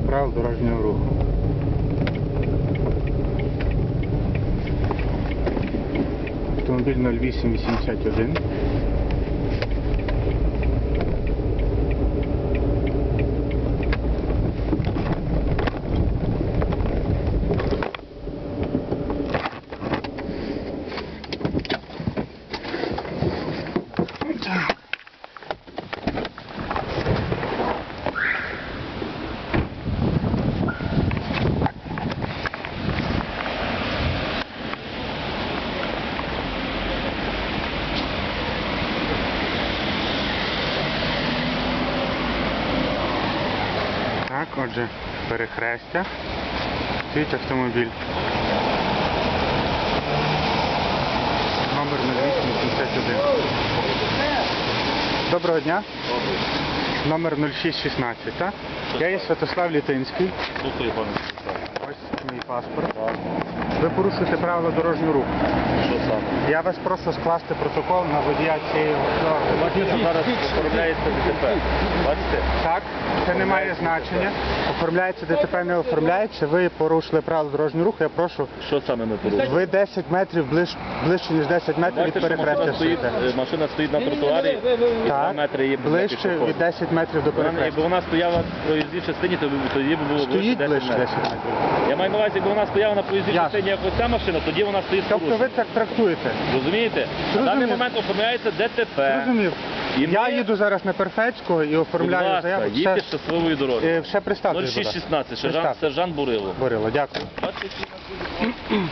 правил дорожнього руху. Автомобіль 0881. Так, отже, перехрестя. Стоїть автомобіль. Номер 0881. Доброго дня. Номер 0616, так? Я є Святослав Літинський. Слухаю, пане Ось мій паспорт. Ви порушуєте правила дорожнього руху. Що саме? Я вас прошу скласти протокол на водія цієї. Бачите, зараз оформляється ДТП. Бачите? Так, це не має значення. Оформляється ДТП, не оформляється. Ви порушили правила дорожнього руху. Я прошу. Що саме ми порушили? Ви 10 метрів ближ, ближче, ніж 10 метрів від Бачите, що перехрестя машина стоїть, стоїте. е, машина стоїть на тротуарі, і 2 Так, метри є ближче від 10 метрів до Вона, якби вона стояла в проїзній частині, то б- тоді б було Стоїть ближче ближче 10 10 метрів. метрів. Я маю на увазі, якби вона стояла на проїзній Ясно. частині, як ця машина, тоді вона стоїть з Тобто ви порушенням. так трактуєте. Розумієте? На Зрозумів. даний момент оформляється ДТП. Зрозумів. І Я ми- їду зараз на Перфецького і Будь оформляю ласка, заяву. їдьте Ще, щасливою дорогою. е, ще представте. 0616, сержант, Бурило. сержант Бурило. Борило, дякую. Бачите, які у нас люди?